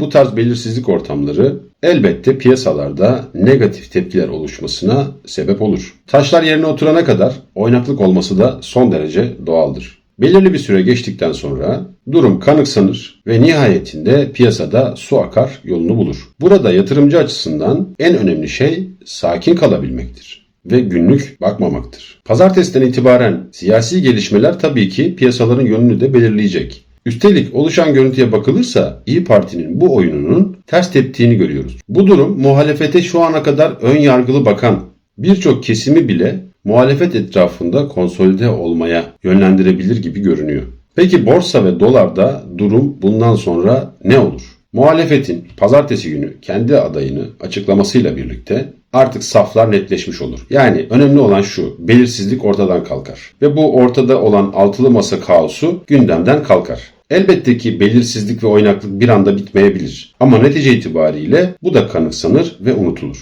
bu tarz belirsizlik ortamları elbette piyasalarda negatif tepkiler oluşmasına sebep olur. Taşlar yerine oturana kadar oynaklık olması da son derece doğaldır. Belirli bir süre geçtikten sonra durum kanıksanır ve nihayetinde piyasada su akar yolunu bulur. Burada yatırımcı açısından en önemli şey sakin kalabilmektir ve günlük bakmamaktır. Pazartesiden itibaren siyasi gelişmeler tabii ki piyasaların yönünü de belirleyecek. Üstelik oluşan görüntüye bakılırsa İyi Parti'nin bu oyununun ters teptiğini görüyoruz. Bu durum muhalefete şu ana kadar ön yargılı bakan birçok kesimi bile muhalefet etrafında konsolide olmaya yönlendirebilir gibi görünüyor. Peki borsa ve dolarda durum bundan sonra ne olur? Muhalefetin pazartesi günü kendi adayını açıklamasıyla birlikte artık saflar netleşmiş olur. Yani önemli olan şu, belirsizlik ortadan kalkar. Ve bu ortada olan altılı masa kaosu gündemden kalkar. Elbette ki belirsizlik ve oynaklık bir anda bitmeyebilir. Ama netice itibariyle bu da kanıksanır ve unutulur.